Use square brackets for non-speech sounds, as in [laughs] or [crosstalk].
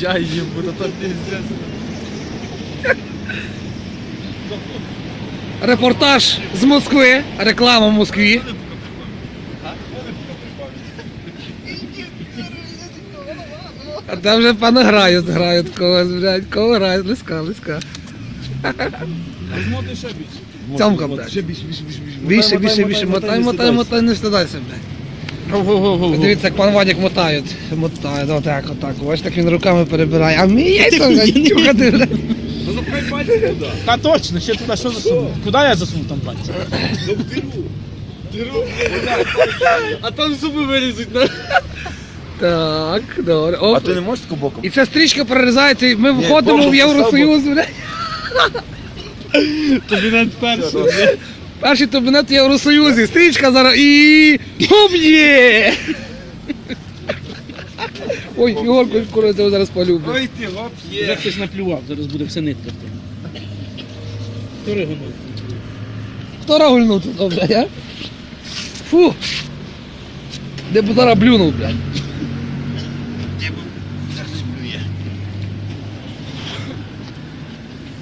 Я їбу, то то піздець. Репортаж з Москви, реклама в Москві. А там вже пане грають, грають когось, блядь, кого грають, лиска, лиска. Змоти ще більше. Цьомка, блядь. Ще більше, більше, більше. Більше, більше, більше, мотай, мотай, мотай, не встидайся, блядь. Дивіться, як пан Вадік мотають. Мотають, отак, отак. Ось так він руками перебирає. А мій чухати. [laughs] Ну запхай пальці туди. Та точно, ще туди що засунув? Куди я засунув там пальці? Ну в диру. Диру, А там зуби вилізуть на. Так, добре. А ти не можеш таку боком? І ця стрічка прорізається, і ми входимо в Євросоюз. Тобі навіть перший. Перший кабінет в Євросоюзі. Стрічка зараз і. Буб'є! Ой, Ігорко, скоро я тебе зараз полюблю. Ой ти, гоп, Вже є. хтось наплював, зараз буде все нитка. Хто ригонув? Хто рагульнув тут, о, блядь, а? Фу. Де б зараз блюнув, блядь.